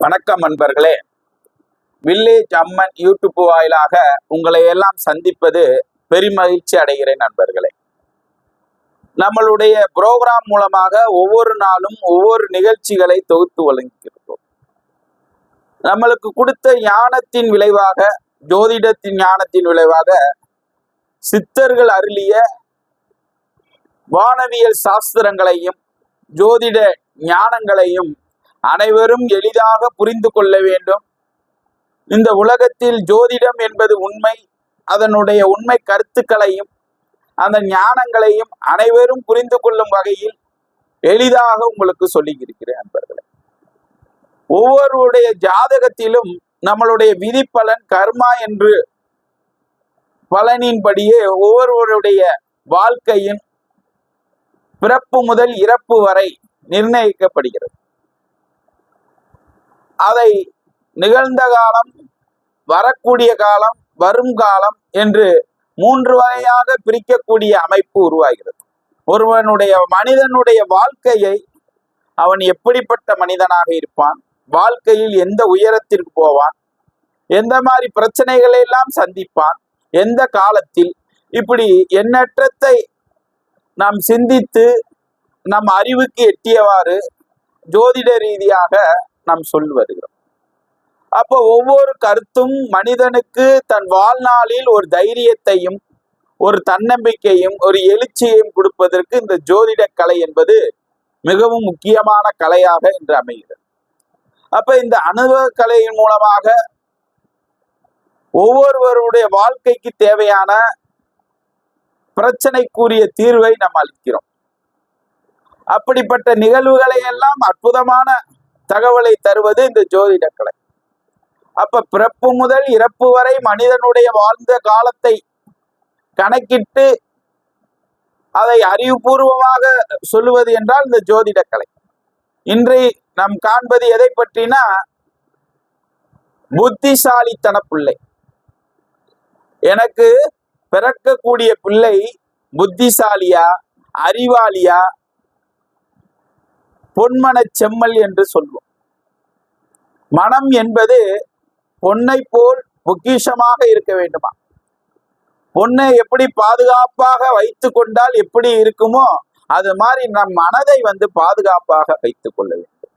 வணக்கம் அன்பர்களே வில்லேஜ் அம்மன் யூடியூப் வாயிலாக உங்களை எல்லாம் சந்திப்பது பெருமகிழ்ச்சி அடைகிறேன் நண்பர்களே. நம்மளுடைய புரோகிராம் மூலமாக ஒவ்வொரு நாளும் ஒவ்வொரு நிகழ்ச்சிகளை தொகுத்து வழங்கியிருக்கிறோம். நம்மளுக்கு கொடுத்த ஞானத்தின் விளைவாக ஜோதிடத்தின் ஞானத்தின் விளைவாக சித்தர்கள் அருளிய வானவியல் சாஸ்திரங்களையும் ஜோதிட ஞானங்களையும் அனைவரும் எளிதாக புரிந்து கொள்ள வேண்டும். இந்த உலகத்தில் ஜோதிடம் என்பது உண்மை அதனுடைய உண்மை கருத்துக்களையும் அந்த ஞானங்களையும் அனைவரும் புரிந்து கொள்ளும் வகையில் எளிதாக உங்களுக்கு சொல்லி இருக்கிறேன் நண்பர்களே ஒவ்வொருடைய ஜாதகத்திலும் நம்மளுடைய விதிப்பலன் கர்மா என்று பலனின்படியே ஒவ்வொருவருடைய வாழ்க்கையின் பிறப்பு முதல் இறப்பு வரை நிர்ணயிக்கப்படுகிறது. அதை நிகழ்ந்த காலம் வரக்கூடிய காலம் வரும் காலம் என்று மூன்று வகையாக பிரிக்கக்கூடிய அமைப்பு உருவாகிறது. ஒருவனுடைய மனிதனுடைய வாழ்க்கையை அவன் எப்படிப்பட்ட மனிதனாக இருப்பான்? வாழ்க்கையில் எந்த உயரத்திற்கு போவான்? எந்த மாதிரி பிரச்சனைகளை எல்லாம் சந்திப்பான்? எந்த காலத்தில்? இப்படி எண்ணற்றத்தை நாம் சிந்தித்து நம் அறிவுக்கு எட்டியவாறு ஜோதிட ரீதியாக நாம் சொல்லி வருகிறோம். அப்போ ஒவ்வொரு கருத்தும் மனிதனுக்கு தன் வாழ்நாளில் ஒரு தைரியத்தையும் ஒரு தன்னம்பிக்கையும் ஒரு எழுச்சியையும் கொடுப்பதற்கு இந்த ஜோதிட கலை என்பது மிகவும் முக்கியமான கலையாக என்று அமைகிறது. அப்ப இந்த அனுபவ கலையின் மூலமாக ஒவ்வொருவருடைய வாழ்க்கைக்கு தேவையான பிரச்சனைக்குரிய தீர்வை நாம் அளிக்கிறோம். அப்படிப்பட்ட நிகழ்வுகளை எல்லாம் அற்புதமான தகவலை தருவது இந்த ஜோதிட கலை அப்ப பிறப்பு முதல் இறப்பு வரை மனிதனுடைய வாழ்ந்த காலத்தை கணக்கிட்டு அதை அறிவுபூர்வமாக சொல்லுவது என்றால் இந்த ஜோதிட கலை இன்றை நாம் காண்பது எதை பற்றினா புத்திசாலித்தன பிள்ளை. எனக்கு பிறக்கக்கூடிய பிள்ளை புத்திசாலியா அறிவாளியா பொன்மனச் செம்மல் என்று சொல்வோம். மனம் என்பது பொன்னை போல் பொக்கிஷமாக இருக்க வேண்டுமா? பொன்னை எப்படி பாதுகாப்பாக வைத்து கொண்டால் எப்படி இருக்குமோ அது மாதிரி நம் மனதை வந்து பாதுகாப்பாக வைத்துக் கொள்ள வேண்டும்.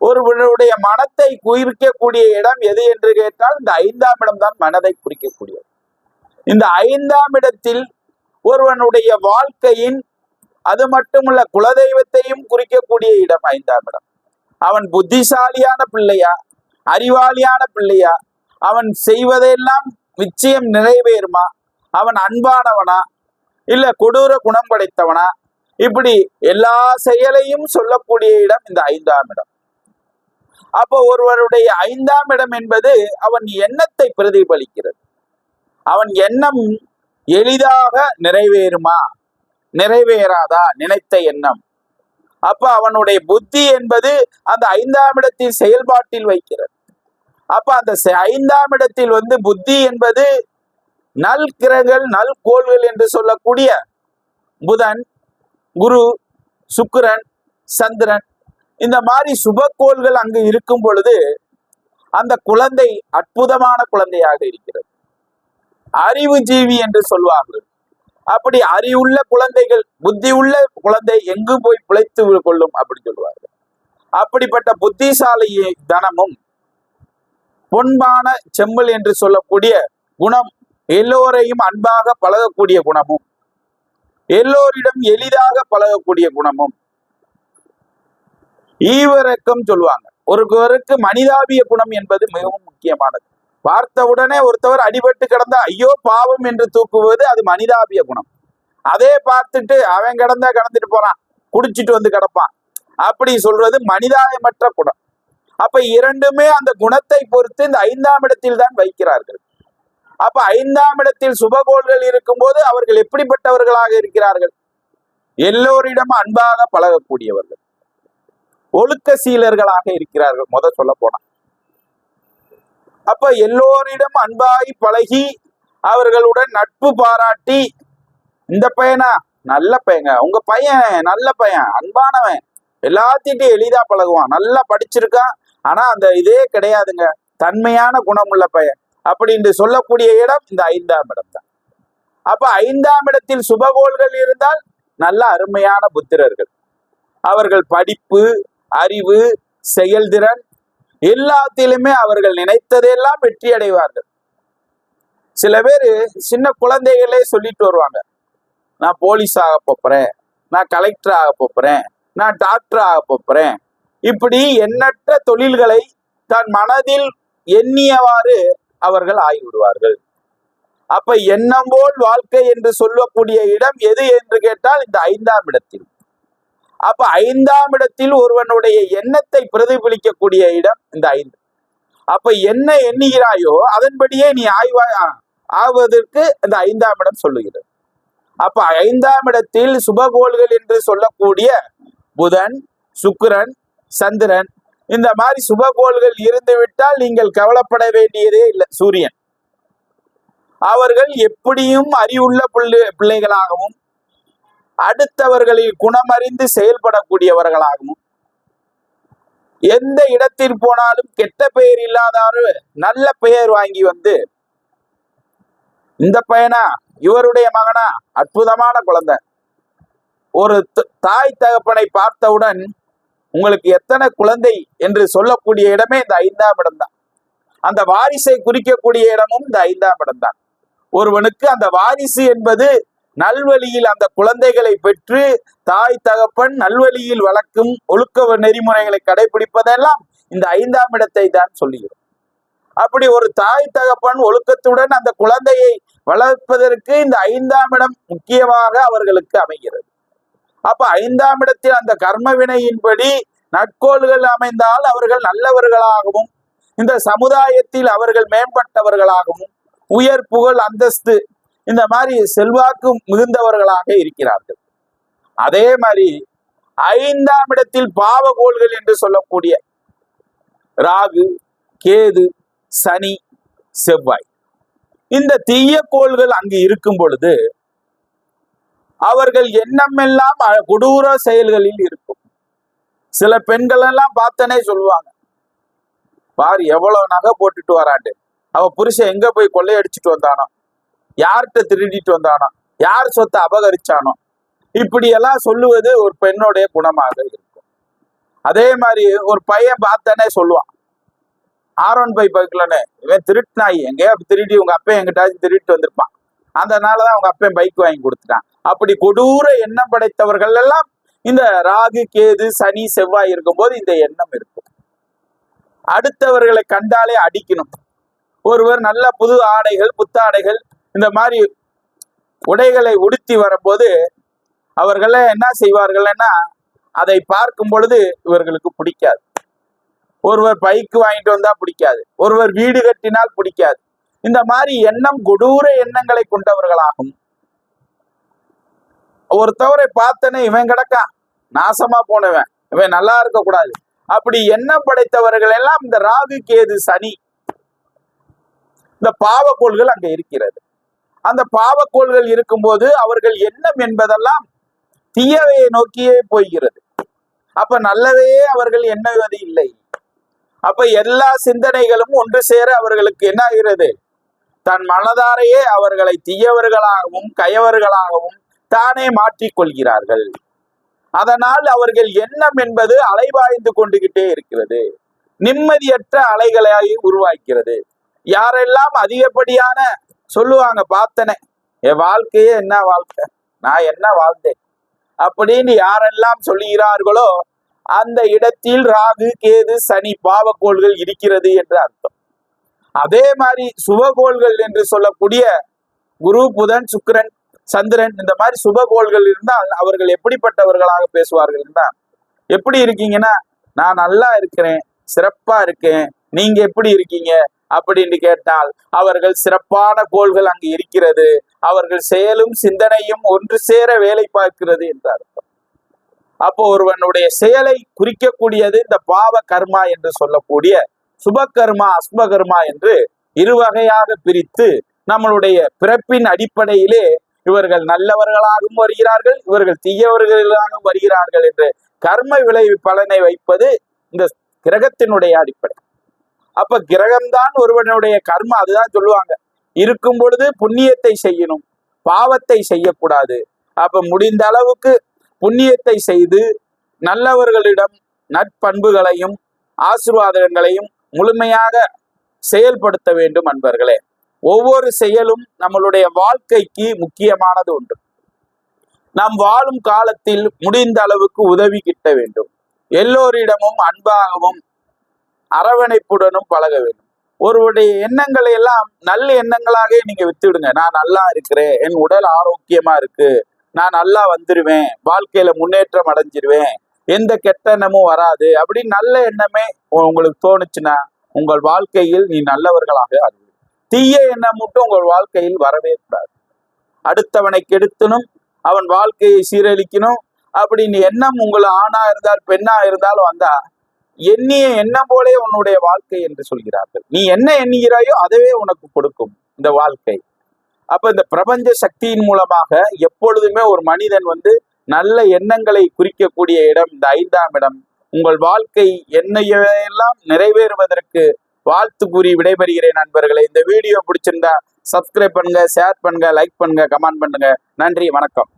ஒருவருடைய மனத்தை குறிக்கக்கூடிய இடம் எது என்று கேட்டால் இந்த ஐந்தாம் இடம் தான் மனதை குறிக்கக்கூடியது. இந்த ஐந்தாம் இடத்தில் ஒருவனுடைய வாழ்க்கையின் அது மட்டுமல்ல குலதெய்வத்தையும் குறிக்கக்கூடிய இடம் ஐந்தாம் இடம். அவன் புத்திசாலியான பிள்ளையா? அறிவாளியான பிள்ளையா? அவன் செய்வதெல்லாம் நிச்சயம் நிறைவேறுமா? அவன் அன்பானவனா? இல்ல கொடூர குணம் படைத்தவனா? இப்படி எல்லா செயலையும் சொல்லக்கூடிய இடம் இந்த ஐந்தாம் இடம். அப்போ ஒருவருடைய ஐந்தாம் இடம் என்பது அவன் எண்ணத்தை பிரதிபலிக்கிறது. அவன் எண்ணம் எளிதாக நிறைவேறுமா? நிறைவேறாதா? நினைத்த எண்ணம். அப்ப அவனுடைய புத்தி என்பது அந்த ஐந்தாம் இடத்தின் செயல்பாட்டில் வைக்கிறது. அப்ப அந்த செ- ஐந்தாம் இடத்தில் வந்து புத்தி என்பது நல் கிரகங்கள் நல் கோள்கள் என்று சொல்லக்கூடிய புதன் குரு சுக்கிரன் சந்திரன் இந்த மாதிரி சுபக்கோள்கள் அங்கு இருக்கும் பொழுது அந்த குழந்தை அற்புதமான குழந்தையாக இருக்கிறது. அறிவு ஜீவி என்று சொல்வார்கள். அப்படி அறிவுள்ள குழந்தைகள் புத்தி உள்ள குழந்தை எங்கு போய் பிழைத்து கொள்ளும் அப்படின்னு சொல்லுவார்கள். அப்படிப்பட்ட புத்திசாலி தனமும் பொன்பான செம்மல் என்று சொல்லக்கூடிய குணம் எல்லோரையும் அன்பாக பழகக்கூடிய குணமும் எல்லோரிடம் எளிதாக பழகக்கூடிய குணமும் ஈவரக்கம் சொல்லுவாங்க. ஒருவருக்கு மனிதாபிய குணம் என்பது மிகவும் முக்கியமானது. பார்த்த உடனே ஒருத்தவர் அடிபட்டு கிடந்தா ஐயோ பாவம் என்று தூக்குவது அது மனிதாபிய குணம். அதே பார்த்துட்டு அவன் கிடந்தா கிடந்துட்டு போறான். குடிச்சிட்டு வந்து கிடப்பான். அப்படி சொல்றது மனிதாயமற்ற குணம். அப்ப இரண்டுமே அந்த குணத்தை பொறுத்து இந்த ஐந்தாம் இடத்தில் தான் வைக்கிறார்கள். அப்ப ஐந்தாம் இடத்தில் சுபகோள்கள் இருக்கும்போது அவர்கள் எப்படிப்பட்டவர்களாக இருக்கிறார்கள்? எல்லோரிடம் அன்பாக பழகக்கூடியவர்கள். ஒழுக்க சீலர்களாக இருக்கிறார்கள். முத சொல்ல போனா. அப்ப எல்லோரிடம் அன்பாய் பழகி அவர்களுடன் நட்பு பாராட்டி இந்த பையனா? நல்ல பையங்க. உங்க பையன் நல்ல பையன் அன்பானவன். எல்லாத்திட்டையும் எளிதா பழகுவான். நல்லா படிச்சிருக்கான். ஆனா அந்த இதே கிடையாதுங்க. தன்மையான குணமுள்ள பையன். அப்படின்னு சொல்லக்கூடிய இடம் இந்த ஐந்தாம் இடம் தான். அப்ப ஐந்தாம் இடத்தில் சுபகோள்கள் இருந்தால் நல்ல அருமையான புத்திரர்கள். அவர்கள் படிப்பு அறிவு செயல்திறன் எல்லாத்திலுமே அவர்கள் நினைத்ததெல்லாம் வெற்றி அடைவார்கள் சில பேர் சின்ன குழந்தைகளே சொல்லிட்டு வருவாங்க. நான் போலீஸ் ஆக போறேன் நான் கலெக்டர் ஆக போறேன் நான் டாக்டர் ஆக போறேன். இப்படி எண்ணற்ற தொழில்களை தன் மனதில் எண்ணியவாறு அவர்கள் ஆகிவிடுவார்கள். அப்ப எண்ணம் போல் வாழ்க்கை என்று சொல்லக்கூடிய இடம் எது என்று கேட்டால் இந்த ஐந்தாம் இடத்தில். அப்ப ஐந்தாம் இடத்தில் ஒருவனுடைய எண்ணத்தை பிரதிபலிக்கக்கூடிய இடம் இந்த ஐந்து. அப்ப என்ன எண்ணுகிறாயோ அதன்படியே நீ ஆய்வா ஆவதற்கு இந்த ஐந்தாம் இடம் சொல்லுகிறது. அப்ப ஐந்தாம் இடத்தில் சுபகோள்கள் என்று சொல்லக்கூடிய புதன் சுக்கிரன் சந்திரன் இந்த மாதிரி சுபகோள்கள் இருந்துவிட்டால் நீங்கள் கவலைப்பட வேண்டியதே இல்லை சூரியன். அவர்கள் எப்படியும் அறிவுள்ள பிள்ளை பிள்ளைகளாகவும் அடுத்தவர்களில் குணமறிந்து செயல்படக்கூடியவர்களாகவும் எந்த இடத்தில் போனாலும் கெட்ட பெயர் இல்லாதாரு நல்ல பெயர் வாங்கி வந்து இந்த பையனா இவருடைய மகனா அற்புதமான குழந்தை. ஒரு த- தாய் தகப்பனை பார்த்தவுடன் உங்களுக்கு எத்தனை குழந்தை என்று சொல்லக்கூடிய இடமே இந்த ஐந்தாம் இடம்தான் அந்த வாரிசை குறிக்கக்கூடிய இடமும் இந்த ஐந்தாம் இடம்தான் ஒருவனுக்கு அந்த வாரிசு என்பது நல்வழியில் அந்த குழந்தைகளை பெற்று தாய் தகப்பன் நல்வழியில் வளர்க்கும் ஒழுக்க நெறிமுறைகளை கடைபிடிப்பதெல்லாம் இந்த ஐந்தாம் இடத்தை தான் சொல்லுகிறோம் அப்படி ஒரு தாய் தகப்பன் ஒழுக்கத்துடன் அந்த குழந்தையை வளர்ப்பதற்கு இந்த ஐந்தாம் இடம் முக்கியமாக அவர்களுக்கு அமைகிறது. அப்ப ஐந்தாம் இடத்தில் அந்த கர்ம வினையின்படி நட்கோள்கள் அமைந்தால் அவர்கள் நல்லவர்களாகவும் இந்த சமுதாயத்தில் அவர்கள் மேம்பட்டவர்களாகவும் உயர் புகழ் அந்தஸ்து இந்த மாதிரி செல்வாக்கு மிகுந்தவர்களாக இருக்கிறார்கள். அதே மாதிரி ஐந்தாம் இடத்தில் பாவகோள்கள் என்று சொல்லக்கூடிய ராகு கேது சனி செவ்வாய். இந்த தீய கோள்கள் அங்கு இருக்கும் பொழுது அவர்கள் எண்ணமெல்லாம் கொடூர செயல்களில் இருக்கும். சில பெண்கள் எல்லாம் பார்த்தனே சொல்லுவாங்க பாரு எவ்வளவு நகை போட்டுட்டு வராண்டு அவ புருஷன் எங்க போய் கொள்ளையடிச்சிட்டு வந்தானோ? யார்கிட்ட திருடிட்டு வந்தானோ? யார் சொத்தை அபகரிச்சானோ? இப்படியெல்லாம் சொல்லுவது ஒரு பெண்ணுடைய குணமாக இருக்கும். அதே மாதிரி ஒரு பையன் பார்த்தானே சொல்லுவான். ஆர் ஒன் பை பைக்லன்னு இவன் திருட்டுனாய் எங்கேயா திருடி உங்க அப்பையும் எங்கிட்டாச்சும் திருட்டு வந்திருப்பான். அதனாலதான் அவங்க அப்பையும் பைக் வாங்கி கொடுத்துட்டான். அப்படி கொடூர எண்ணம் படைத்தவர்கள் எல்லாம் இந்த ராகு கேது சனி செவ்வாய் இருக்கும்போது இந்த எண்ணம் இருக்கும். அடுத்தவர்களை கண்டாலே அடிக்கணும். ஒருவர் நல்ல புது ஆடைகள் புத்தாடைகள் இந்த மாதிரி உடைகளை உடுத்தி வரும்போது அவர்களை என்ன செய்வார்கள்னா அதை பார்க்கும் பொழுது இவர்களுக்கு பிடிக்காது. ஒருவர் பைக்கு வாங்கிட்டு வந்தா பிடிக்காது. ஒருவர் வீடு கட்டினால் பிடிக்காது. இந்த மாதிரி எண்ணம் கொடூர எண்ணங்களை கொண்டவர்களாகும். ஒருத்தவரை பார்த்தனே இவன் கிடக்கான். நாசமா போனவன். இவன் நல்லா இருக்க கூடாது அப்படி எண்ணம் படைத்தவர்கள் எல்லாம் இந்த ராகு கேது சனி இந்த பாவக்கோள்கள் அங்க இருக்கிறது. அந்த பாவக்கோள்கள் இருக்கும்போது அவர்கள் எண்ணம் என்பதெல்லாம் தீயவையை நோக்கியே போய்கிறது. அப்ப நல்லதையே அவர்கள் எண்ணுவது இல்லை. அப்ப எல்லா சிந்தனைகளும் ஒன்று சேர அவர்களுக்கு என்ன ஆகிறது? தன் மனதாரையே அவர்களை தீயவர்களாகவும் கயவர்களாகவும் தானே மாற்றிக் கொள்கிறார்கள். அதனால் அவர்கள் எண்ணம் என்பது அலைபாய்ந்து கொண்டுகிட்டே இருக்கிறது. நிம்மதியற்ற அலைகளை உருவாக்கிறது. யாரெல்லாம் அதிகப்படியான சொல்லுவாங்க பார்த்தனே என் வாழ்க்கையே என்ன வாழ்க்கை? நான் என்ன வாழ்ந்தேன்? அப்படின்னு யாரெல்லாம் சொல்லுகிறார்களோ அந்த இடத்தில் ராகு கேது சனி பாவக்கோள்கள் இருக்கிறது என்று அர்த்தம். அதே மாதிரி சுபகோள்கள் என்று சொல்லக்கூடிய குரு புதன் சுக்கிரன் சந்திரன் இந்த மாதிரி சுபகோள்கள் இருந்தால் அவர்கள் எப்படிப்பட்டவர்களாக பேசுவார்கள் என்றால் எப்படி இருக்கீங்கன்னா நான் நல்லா இருக்கிறேன் சிறப்பா இருக்கேன் நீங்க எப்படி இருக்கீங்க? அப்படின்னு கேட்டால் அவர்கள் சிறப்பான கோள்கள் அங்கு இருக்கிறது. அவர்கள் செயலும் சிந்தனையும் ஒன்று சேர வேலை பார்க்கிறது என்று அர்த்தம் அப்போ ஒருவனுடைய செயலை குறிக்கக்கூடியது இந்த பாவ கர்மா என்று சொல்லக்கூடிய சுபகர்மா அஸ்மகர்மா என்று இரு வகையாக பிரித்து நம்மளுடைய பிறப்பின் அடிப்படையிலே இவர்கள் நல்லவர்களாகவும் வருகிறார்கள் இவர்கள் தீயவர்களாகவும் வருகிறார்கள் என்று கர்ம விளைவு பலனை வைப்பது இந்த கிரகத்தினுடைய அடிப்படை. அப்ப கிரகம்தான் ஒருவனுடைய கர்ம அதுதான் சொல்லுவாங்க. இருக்கும் பொழுது புண்ணியத்தை செய்யணும். பாவத்தை செய்யக்கூடாது. அப்ப முடிந்த அளவுக்கு புண்ணியத்தை செய்து நல்லவர்களிடம் நட்பண்புகளையும் ஆசீர்வாதங்களையும் முழுமையாக செயல்படுத்த வேண்டும் அன்பர்களே. ஒவ்வொரு செயலும் நம்மளுடைய வாழ்க்கைக்கு முக்கியமானது உண்டு. நாம் வாழும் காலத்தில் முடிந்த அளவுக்கு உதவி கிட்ட வேண்டும். எல்லோரிடமும் அன்பாகவும் அரவணைப்புடனும் பழக வேண்டும். ஒருவருடைய எண்ணங்களை எல்லாம் நல்ல எண்ணங்களாகவே நீங்க வித்துடுங்க. நான் நல்லா இருக்கிறேன். என் உடல் ஆரோக்கியமா இருக்கு. நான் நல்லா வந்துருவேன். வாழ்க்கையில முன்னேற்றம் அடைஞ்சிருவேன். எந்த கெட்ட எண்ணமும் வராது. அப்படின்னு நல்ல எண்ணமே உங்களுக்கு தோணுச்சுன்னா உங்கள் வாழ்க்கையில் நீ நல்லவர்களாக அறிவு. தீய எண்ணம் மட்டும் உங்கள் வாழ்க்கையில் வரவே கூடாது. அடுத்தவனை கெடுத்தனும் அவன் வாழ்க்கையை சீரழிக்கணும். அப்படின்னு எண்ணம் உங்களை ஆணா இருந்தால் பெண்ணா இருந்தாலும் வந்தா எண்ணிய எண்ணம் போலே உன்னுடைய வாழ்க்கை என்று சொல்கிறார்கள். நீ என்ன எண்ணுகிறாயோ அதுவே உனக்கு கொடுக்கும் இந்த வாழ்க்கை. அப்ப இந்த பிரபஞ்ச சக்தியின் மூலமாக எப்பொழுதுமே ஒரு மனிதன் வந்து நல்ல எண்ணங்களை குறிக்கக்கூடிய இடம் இந்த ஐந்தாம் இடம். உங்கள் வாழ்க்கை என்னையெல்லாம் நிறைவேறுவதற்கு வாழ்த்து கூறி விடைபெறுகிறேன் நண்பர்களே. இந்த வீடியோ பிடிச்சிருந்தா சப்ஸ்கிரைப் பண்ணுங்க ஷேர் பண்ணுங்க லைக் பண்ணுங்க கமெண்ட் பண்ணுங்க. நன்றி வணக்கம்.